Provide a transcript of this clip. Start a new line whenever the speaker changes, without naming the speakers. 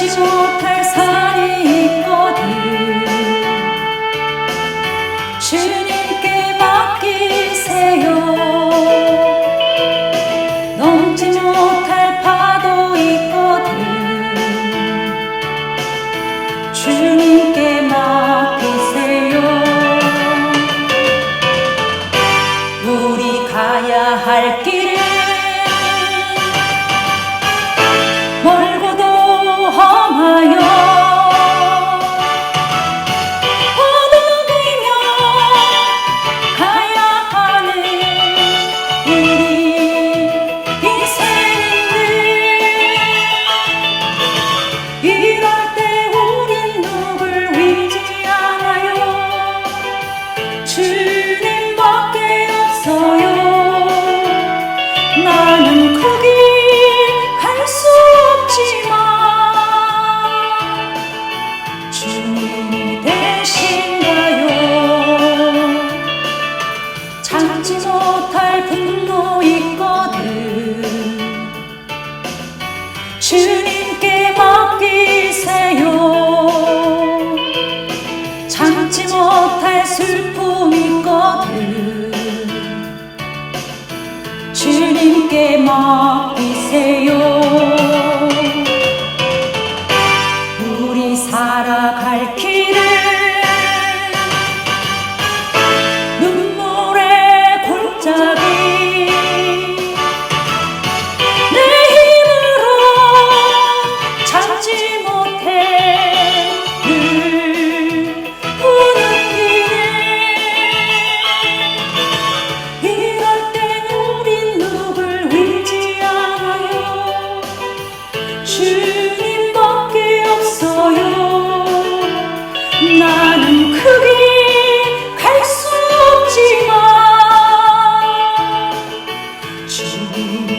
알지 못할 산이 있거든. 주님께 맡기세요. 넘지 못할 파도 있거든. 주님께 맡기세요. 우리 가야 할 길을 슬픔이 거든. 주님께 맡기세요. 그리 갈 수 없지만 주님